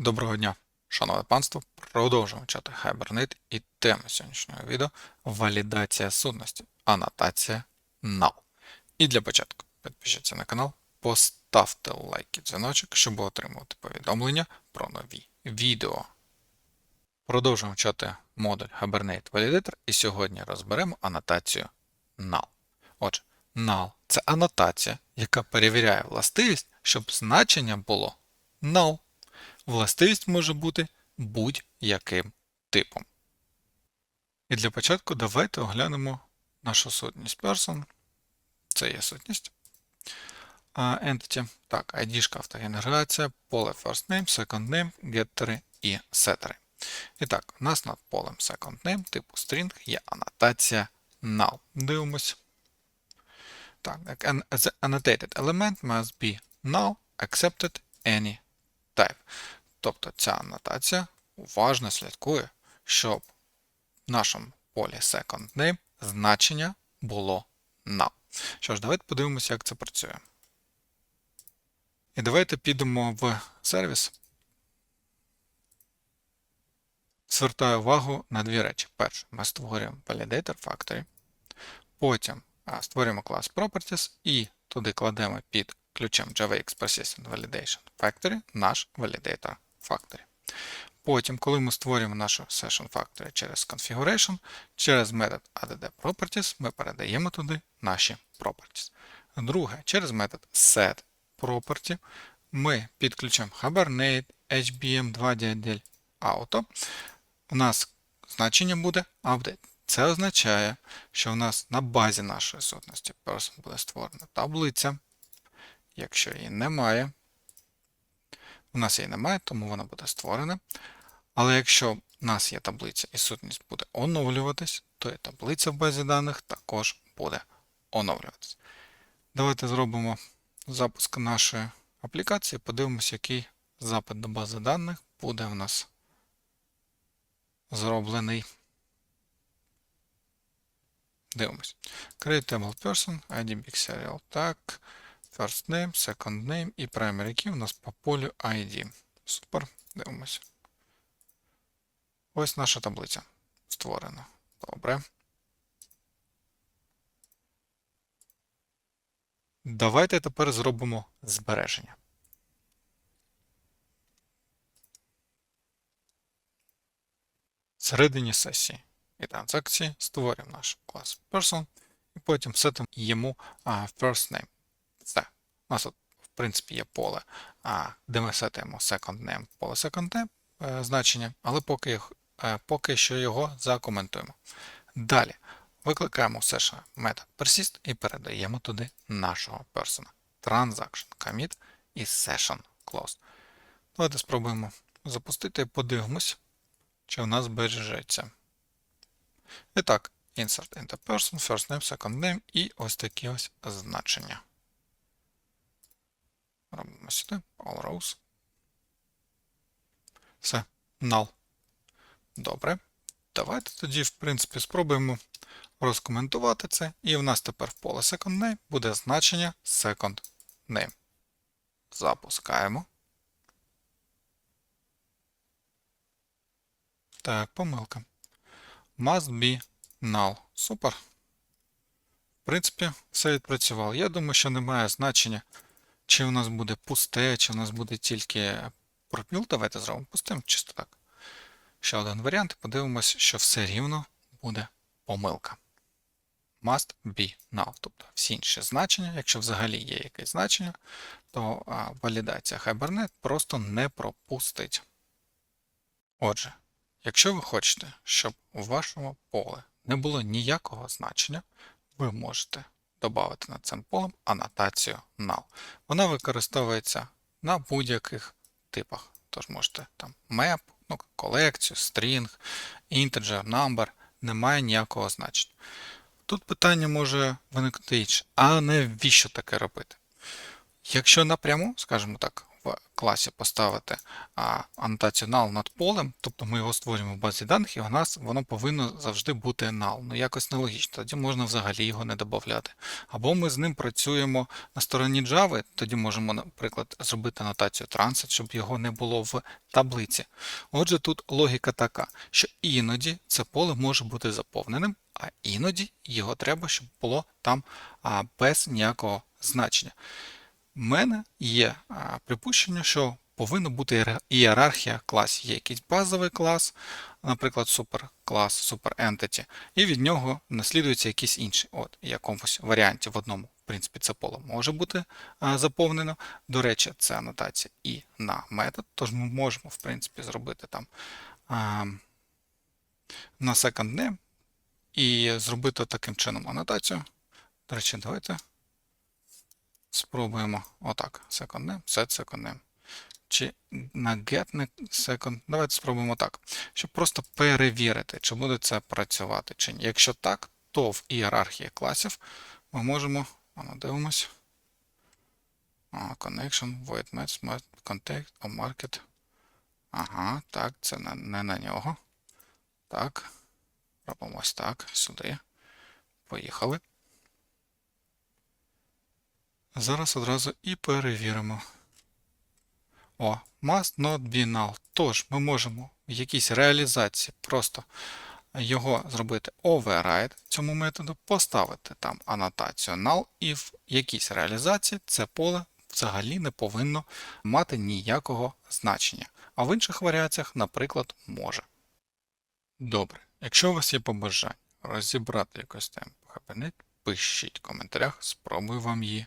Доброго дня, шановне панство. Продовжуємо чати Hibernate і тема сьогоднішнього відео валідація сутності, анотація null. І для початку підпишіться на канал, поставте лайк і дзвіночок, щоб отримувати повідомлення про нові відео. Продовжуємо вчати модуль Hibernate Validator і сьогодні розберемо анотацію null. Отже, null – це анотація, яка перевіряє властивість, щоб значення було null. Властивість може бути будь-яким типом. І для початку давайте оглянемо нашу сутність person. Це є сутність. Entity. Так, ID автогенерація, поле first name, second name, getter і setter. І так, у нас над полем second name типу string є анотація null. Дивимось. Так, the annotated element must be null accepted any type. Тобто ця анотація уважно слідкує, щоб в нашому полі second name значення було null. Що ж, давайте подивимося, як це працює. І давайте підемо в сервіс. Звертаю увагу на дві речі. Перше, ми створюємо Validator Factory. Потім створюємо клас Properties і туди кладемо під ключем JavaX Persistent Validation Factory наш Validator Factory. Потім, коли ми створюємо нашу Session Factory через Configuration, через метод add Properties ми передаємо туди наші Properties. Друге, через метод setProperty ми під ключем Hibernate HBM2 Auto у нас значення буде update. Це означає, що у нас на базі нашої сутності буде створена таблиця. Якщо її немає, у нас її немає, тому вона буде створена. Але якщо в нас є таблиця і сутність буде оновлюватись, то і таблиця в базі даних також буде оновлюватись. Давайте зробимо запуск нашої аплікації, подивимося, який запит до бази даних буде в нас зроблений. Дивимось. Create table person, ID big serial, так. First name, second name і primary key у нас по полю ID. Супер. Дивимося. Ось наша таблиця створена. Добре. Давайте тепер зробимо збереження. Всередині сесії і транзакції створюємо наш клас person і потім сетимо йому first name. У нас тут, в принципі, є поле, а, де ми сетимо second name, поле second name е, значення, але поки, е, поки що його закоментуємо. Далі викликаємо все ж метод persist і передаємо туди нашого person. Transaction commit і session close. Давайте спробуємо запустити і подивимось, чи в нас збережеться. І так, insert into person, first name, second name і ось такі ось значення. Робимо сюди, all rows. Все, null. Добре. Давайте тоді, в принципі, спробуємо розкоментувати це. І в нас тепер в поле second name буде значення second name. Запускаємо. Так, помилка. Must be null. Супер. В принципі, все відпрацювало. Я думаю, що немає значення, чи у нас буде пусте, чи у нас буде тільки пробіл. Давайте зробимо пустим, чисто так. Ще один варіант. Подивимось, що все рівно буде помилка. Must be null. Тобто всі інші значення, якщо взагалі є якесь значення, то валідація Hibernate просто не пропустить. Отже, якщо ви хочете, щоб у вашому поле не було ніякого значення, ви можете додати над цим полем анотацію null. Вона використовується на будь-яких типах. Тож можете там map, ну, колекцію, string, integer, number, немає ніякого значення. Тут питання може виникнути інше, а навіщо таке робити? Якщо напряму, скажімо так, класі поставити анотацію null над полем, тобто ми його створюємо в базі даних, і у нас воно повинно завжди бути null. Ну якось нелогічно, тоді можна взагалі його не додати. Або ми з ним працюємо на стороні Java, тоді можемо, наприклад, зробити анотацію transit, щоб його не було в таблиці. Отже, тут логіка така, що іноді це поле може бути заповненим, а іноді його треба, щоб було там а, без ніякого значення. У мене є припущення, що повинна бути ієрархія класів. Є якийсь базовий клас, наприклад, суперклас, superentity, і від нього наслідується якийсь інший. От, в якомусь варіанті в одному, в принципі, це поле може бути заповнено. До речі, це анотація і на метод, тож ми можемо, в принципі, зробити там на second name і зробити таким чином анотацію. До речі, давайте спробуємо отак. Second name, set second name. Чи на get second. Давайте спробуємо так. Щоб просто перевірити, чи буде це працювати чи ні. Якщо так, то в ієрархії класів ми можемо. Ану, дивимось. Connection, void match, contact, or market. Ага, так, це не, не на нього. Так. Робимо ось так, сюди. Поїхали. Зараз одразу і перевіримо. О, must not be null. Тож ми можемо в якійсь реалізації просто його зробити override цьому методу, поставити там анотацію null, і в якійсь реалізації це поле взагалі не повинно мати ніякого значення. А в інших варіаціях, наприклад, може. Добре, якщо у вас є побажання розібрати якусь тему Hibernate, пишіть в коментарях, спробую вам її